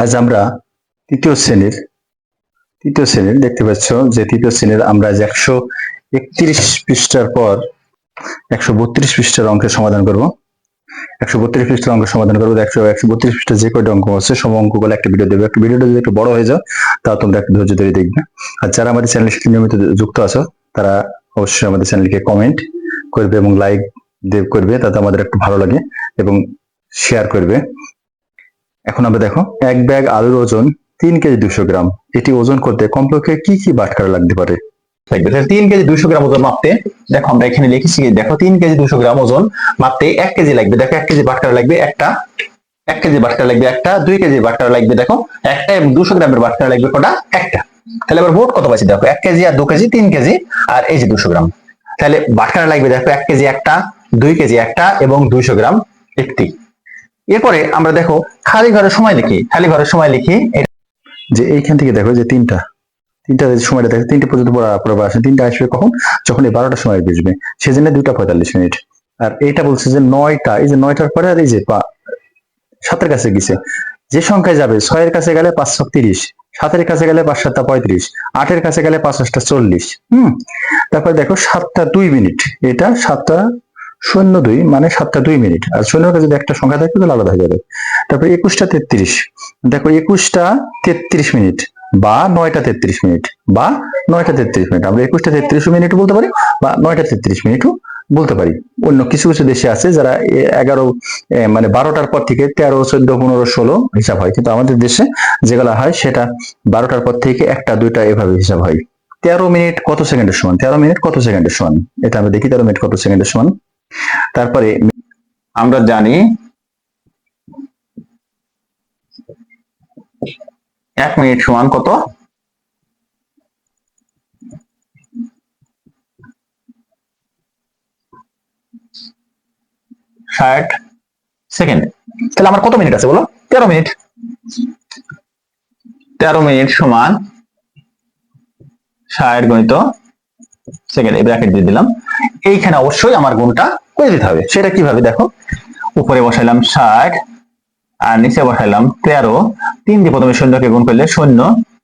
আজ আমরা তৃতীয় শ্রেণির তৃতীয় শ্রেণির দেখতে পাচ্ছ যে তৃতীয় শ্রেণির আমরা আজ একশো একত্রিশ পৃষ্ঠার পর একশো বত্রিশ পৃষ্ঠার অঙ্কের সমাধান করব। একশো বত্রিশ পৃষ্ঠার অঙ্ক সমাধান করব। একশো একশো বত্রিশ পৃষ্ঠা যে কয়টা অঙ্ক আছে, সব অঙ্কগুলো একটা ভিডিও দেবে। একটা ভিডিওটা যদি একটু বড় হয়ে যাও, তাও তোমরা একটু ধৈর্য ধরে দেখবে। আর যারা আমাদের চ্যানেলের সাথে নিয়মিত যুক্ত আছো, তারা অবশ্যই আমাদের চ্যানেলকে কমেন্ট করবে এবং লাইক করবে, তাতে আমাদের একটু ভালো লাগে। এবং শেয়ার করবে। এখন আমরা দেখো, এক ব্যাগ আলুর ওজন তিন কেজি দুশো গ্রাম। এটি ওজন করতে কমপক্ষে কি কি বাটখারা লাগতে পারে? তিন কেজি দুশো গ্রাম ওজন মাপতে, দেখো আমরা এখানে লিখেছি দেখো তিন কেজি দুশো গ্রাম ওজন মাপতে এক কেজি লাগবে। দেখো এক কেজি বাটকারা লাগবে একটা, এক কেজি বাটকারা লাগবে একটা, দুই কেজি বাটকারা লাগবে, দেখো একটা এবং দুশো গ্রামের বাটকারা লাগবে কটা? একটা। তাহলে এবার মোট কত পাচ্ছি? দেখো, এক কেজি আর দু কেজি, তিন কেজি আর এই যে দুশো গ্রাম। তাহলে বাটকারা লাগবে, দেখো এক কেজি একটা, দুই কেজি একটা এবং দুইশো গ্রাম একটি। এরপরে আমরা দেখো খালি ঘরের সময় লিখি, খালি ঘরের সময় লিখি যে এইখান থেকে দেখো যে তিনটা তিনটা সময়টা দেখো, তিনটে পর্যন্ত পড়া আসে। তিনটা আসবে কখন? যখন এই বারোটার সময় বুঝবে সেজন্য দুইটা পঁয়তাল্লিশ মিনিট। আর এটা বলছে যে নয়টা, এই যে নয়টার পরে আর এই যে সাতের কাছে গেছে। যে সংখ্যায় যাবে, ছয়ের কাছে গেলে পাঁচশো তিরিশ, সাতের কাছে গেলে পাঁচ সাতটা পঁয়ত্রিশ, আটের কাছে গেলে পাঁচ আটটা চল্লিশ, হম? তারপরে দেখো সাতটা দুই মিনিট। এটা সাতটা শূন্য দুই মানে সাতটা দুই মিনিট। আর শূন্যর কাছে যদি একটা সংখ্যা থাকে, তাহলে আলাদা হয়ে যাবে। তারপর একুশটা তেত্রিশ। দেখো একুশটা তেত্রিশ মিনিট বা নয়টা তেত্রিশ মিনিট বা নয়টা তেত্রিশ মিনিট। আমরা একুশটা তেত্রিশ মিনিট বলতে পারি বা নয়টা তেত্রিশ মিনিটও বলতে পারি। অন্য কিছু কিছু দেশে আছে যারা এগারো মানে বারোটার পর থেকে তেরো, চোদ্দ, পনেরো, ষোলো হিসাব হয়। কিন্তু আমাদের দেশে যেগুলো হয়, সেটা বারোটার পর থেকে একটা, দুইটা এভাবে হিসাব হয়। তেরো মিনিট কত সেকেন্ডের সমান? তেরো মিনিট কত সেকেন্ডের সমান? এটা আমরা দেখি, তেরো মিনিট কত সেকেন্ডের সমান? তারপরে আমরা জানি এক মিনিট সমান কত? ষাট সেকেন্ড। তাহলে আমার কত মিনিট আছে বলো? তেরো মিনিট। তেরো মিনিট সমান ষাট গণিত সেকেন্ড, এই ব্র্যাকেট দিয়ে দিলাম। এইখানে অবশ্যই আমার গুণটা করে দিতে হবে। সেটা কীভাবে? দেখো, উপরে বসাইলাম ষাট আর নিচে বসাইলাম তেরো। তিন দিয়ে প্রথমে শূন্যকে গুণ করলে শূন্য।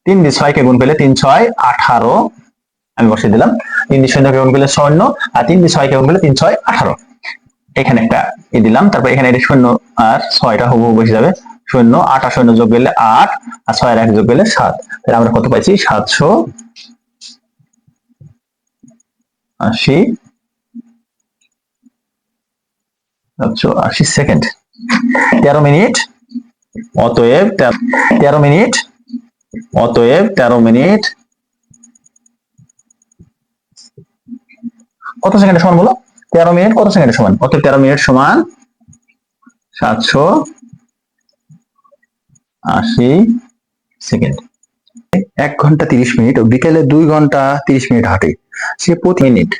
তিন দিয়ে ছয়কে গুণ করলে তিন, ছয়, আঠারো। আমি বসিয়ে দিলাম। তিন দিয়ে শূন্যকে গুণ করলে শূন্য আর তিন দিয়ে ছয়কে গুণ করলে তিন, ছয়, আঠারো। এখানে একটা ই দিলাম, তারপর এখানে এটা শূন্য আর ছয়টা হুবহু বসে যাবে। শূন্য আট আর শূন্য যোগ করলে আট আর ছয় আর এক যোগ করলে সাত। তাহলে আমরা কত পাইছি? সাতশো আশি সাতশো আশি সেকেন্ড তেরো মিনিট। অতএব তেরো মিনিট। অতএব তেরো মিনিট। কত সেকেন্ডের সমান বলো? তেরো মিনিট কত সেকেন্ডের সমান? অতএব তেরো মিনিট সমান সাতশো আশি সেকেন্ড এক ঘণ্টা তিরিশ মিনিট ও বিকেলে দুই ঘণ্টা তিরিশ মিনিট হাঁটে। সে প্রতি মিনিট।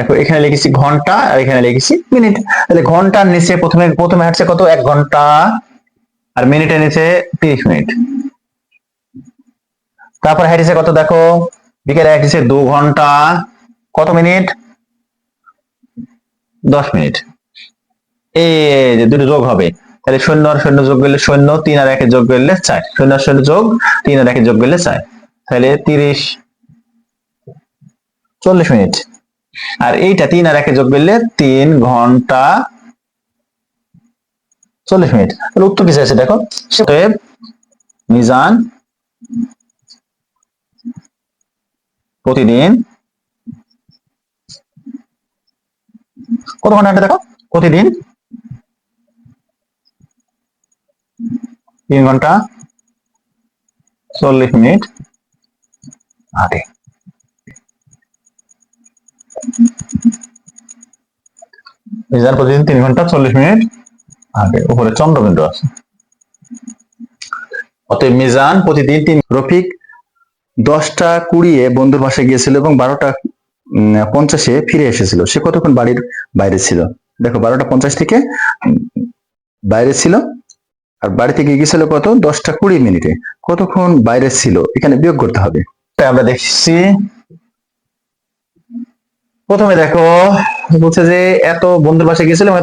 দেখো, এখানে লিখেছি ঘণ্টা আর এখানে লিখেছি মিনিট। তাহলে ঘণ্টার নিচে প্রথমে প্রথমে হাঁটছে কত? এক ঘণ্টা আর মিনিটের নিচে তিরিশ মিনিট। তারপর হাঁটিছে কত দেখো? বিকেলে হাঁটিছে দু ঘণ্টা। কত মিনিট? দশ মিনিট। এই যে দুটো যোগ হবে। তাহলে শূন্য আর শূন্য যোগ করলে শূন্য, তিন আর একে যোগ করলে চার। শূন্য আর শূন্য যোগ, তিন আর একে যোগ করলে চার। তাহলে তিরিশ, চল্লিশ মিনিট। আর এইটা তিন আর একে যোগ করলে তিন ঘণ্টা চল্লিশ মিনিট। তাহলে উত্তর কি চাইছে দেখো? মিজান প্রতিদিন কত ঘণ্টা দেখো? প্রতিদিন তিন ঘণ্টা চল্লিশ মিনিট হাঁটে প্রতিদিন তিন ঘণ্টা চল্লিশ মিনিট আগে উপরে চন্দ্রবিন্দু আছে। অতএব মিজান প্রতিদিন তিন রফিক দশটা কুড়িয়ে বন্ধুর বাসায় গিয়েছিল এবং বারোটা পঞ্চাশে ফিরে এসেছিল। সে কতক্ষণ বাড়ির বাইরে ছিল? দেখো, বারোটা পঞ্চাশ থেকে বাইরে ছিল আর বাড়ি থেকে গিয়েছিল কত? দশটা কুড়ি মিনিটে। কতক্ষণ বাইরে ছিল? এখানে বিয়োগ করতে হবে। তাই আমরা দেখছি প্রথমে দেখো, বলছে যে এত বন্ধুর বাসায় গিয়েছিলাম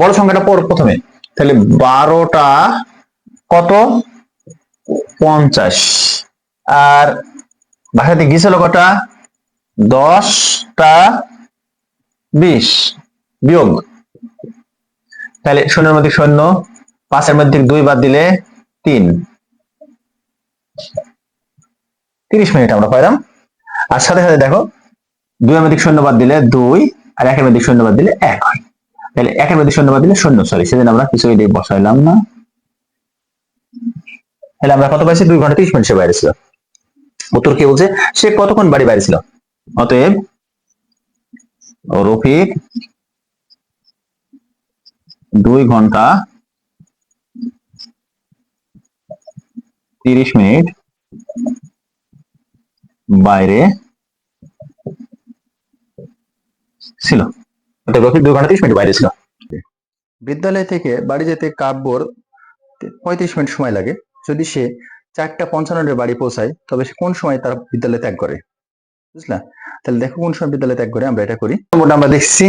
বড় সংখ্যাটা পর প্রথমে। তাহলে বারোটা কত? পঞ্চাশ। আর বাসাতে গিয়েছিল কটা? দশটা বিশ। বিয়োগ। তাহলে শূন্যের মধ্যে শূন্য, পাঁচের মধ্যে দুই বাদ দিলে তিন। তিরিশ মিনিট আমরা পাইলাম। আর সাথে সাথে দেখো দুই এর মধ্যে শূন্য বাদ দিলে দুই আর একের মধ্যে শূন্য বাদ দিলে এক। হয় তাহলে একের মধ্যে শূন্য বাদ দিলে শূন্য সরি সেদিন আমরা কিছু এদিকে বসাইলাম না। তাহলে আমরা কত পাইছি? দুই ঘণ্টা তিরিশ মিনিট সে বাইরে ছিল। উত্তর কি বলছে? সে কতক্ষণ বাড়ি বাইরে ছিল? অতএব রফিক, দুই ঘণ্টা তিরিশ মিনিট বাইরে ছিল। অতএব রফিক দুই ঘণ্টা তিরিশ মিনিট বাইরে ছিল। বিদ্যালয় থেকে বাড়ি যেতে কাব্যর পঁয়ত্রিশ মিনিট সময় লাগে। যদি সে চারটা পঞ্চান্নের বাড়ি পৌঁছায়, তবে সে কোন সময় তার বিদ্যালয় ত্যাগ করে? বুঝলা? তাহলে দেখো কোন সময় বিদ্যালয় ত্যাগ করে, আমরা এটা করি। আমরা দেখছি।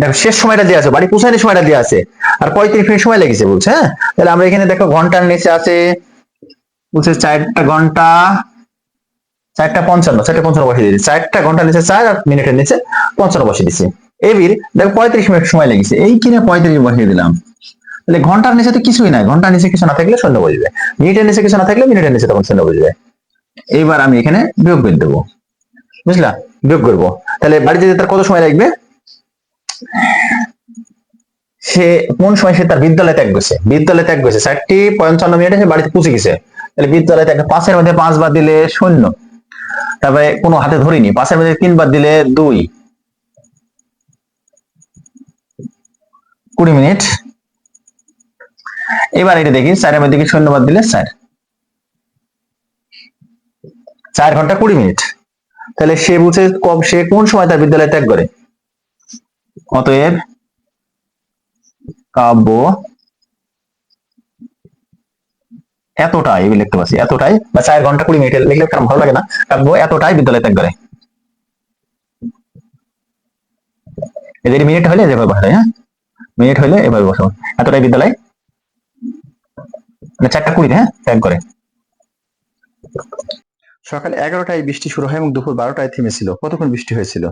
দেখো, শেষ সময়টা দেওয়া আছে, বাড়ি পৌঁছানোর সময়টা দেওয়া আছে। আর পঁয়ত্রিশ মিনিট সময় লেগেছে বলছে হ্যাঁ? তাহলে আমরা এখানে দেখো ঘণ্টার নিচে আছে, বলছে চারটা ঘণ্টা। চারটা পঞ্চান্ন চারটা পঞ্চান্ন বসিয়ে দিয়েছে। চারটা ঘণ্টার নিচে চার মিনিটের নিচে পঞ্চান্ন বসিয়ে দিচ্ছে এবির দেখো পঁয়ত্রিশ মিনিট সময় লেগেছে। এই কিনে পঁয়ত্রিশ বসিয়ে দিলাম। তাহলে ঘণ্টার নিচে তো কিছুই নাই। ঘণ্টার নিচে কিছু না থাকলে শূন্য বসবে। মিনিটের নিচে কিছু না থাকলে মিনিটের নিচে তখন শূন্য বসবে। এইবার আমি এখানে বিয়োগ করে দেবো। বুঝলা? বিয়োগ করব। তাহলে বাড়িতে যেতে কত সময় লাগবে? সে কোন সময় সে তার বিদ্যালয় ত্যাগ গেছে বিদ্যালয় ত্যাগ গেছে চারটি পঞ্চান্ন মিনিটে সে বাড়িতে পৌঁছে গেছে। তাহলে বিদ্যালয় ত্যাগ পাঁচের মধ্যে পাঁচ বার দিলে শূন্য। তারপরে কোনো হাতে ধরিনি। পাঁচের মধ্যে তিনবার দিলে দুই। কুড়ি মিনিট। এবার এটা দেখি চারের মধ্যে কি শূন্য বাদ দিলে চার চার ঘণ্টা কুড়ি মিনিট। তাহলে সে বুঝে কম সে কোন সময় তার বিদ্যালয় ত্যাগ করে? অতএব কাব্য এতটাই আমি লিখতে পারছি এতটাই বা চার ঘণ্টা কুড়ি মিনিট লিখলে কারণ ভালো লাগে না এতটাই বিদ্যালয় ত্যাগ করে। এদের মিনিট হলে যেভাবে বসায় হ্যাঁ? মিনিট হলে এভাবে বসাবো এতটাই বিদ্যালয়। মানে চারটা কুড়িতে হ্যাঁ? ত্যাগ করে। সকাল এগারোটায় বৃষ্টি শুরু হয় এবং দুপুর বারোটায় থেমেছিল। কতক্ষণ বৃষ্টি হয়েছিল?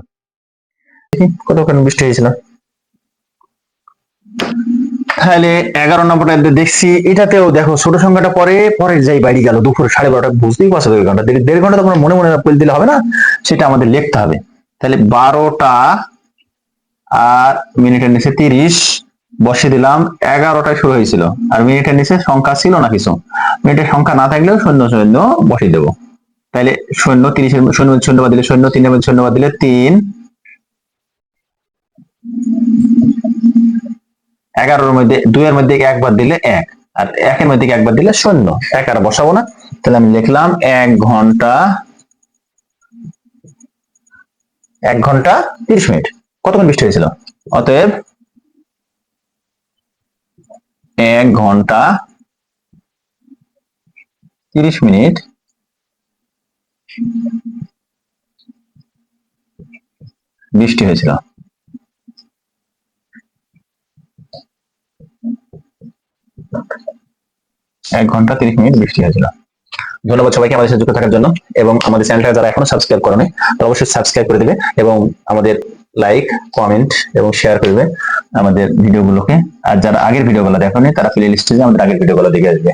কতক্ষণ বৃষ্টি হয়েছিল? তাহলে এগারো নম্বরটা দেখছি। এটাতেও দেখো, ছোট সংখ্যাটা পরে পরে যাই বাড়ি গেল, দুপুর সাড়ে বারোটা, বুঝতেই পারছ দেড় ঘণ্টা। দেড়- ঘণ্টা তোমার মনে মনে বলে দিলে হবে না, সেটা আমাদের লিখতে হবে। তাহলে বারোটা আর মিনিটের নিচে তিরিশ বসে দিলাম, এগারোটায় শুরু হয়েছিল। আর মিনিটের নিচে সংখ্যা ছিল না কিছু। মিনিটের সংখ্যা না থাকলেও শূন্য শূন্য বসিয়ে দেবো। তাহলে শূন্য তিরিশের শূন্য মধ্যে শূন্য বাদ দিলে শূন্য, তিনের মধ্যে বাদ দিলে তিন। এগারোর মধ্যে, দুইয়ের মধ্যে একবার দিলে এক, আর একের মধ্যে একবার দিলে শূন্য। এক আর বসাবো না। তাহলে আমি লিখলাম এক ঘণ্টা এক ঘণ্টা তিরিশ মিনিট। কতক্ষণ বৃষ্টি হয়েছিল? অতএব এক ঘণ্টা তিরিশ মিনিট বৃষ্টি হয়েছিল। এক ঘণ্টা তিরিশ মিনিট বৃষ্টি হয়েছিল। ধন্যবাদ সবাইকে আমাদের সাথে যুক্ত থাকার জন্য এবং আমাদের চ্যানেলটা যারা এখনও সাবস্ক্রাইব করেনি, তারা অবশ্যই সাবস্ক্রাইব করে দিবে এবং আমাদের লাইক কমেন্ট এবং শেয়ার করবে আমাদের ভিডিওগুলোকে আর যারা আগের ভিডিওগুলো দেখেনি, তারা প্লে লিস্টে আমাদের আগের ভিডিওগুলো দেখে আসবে।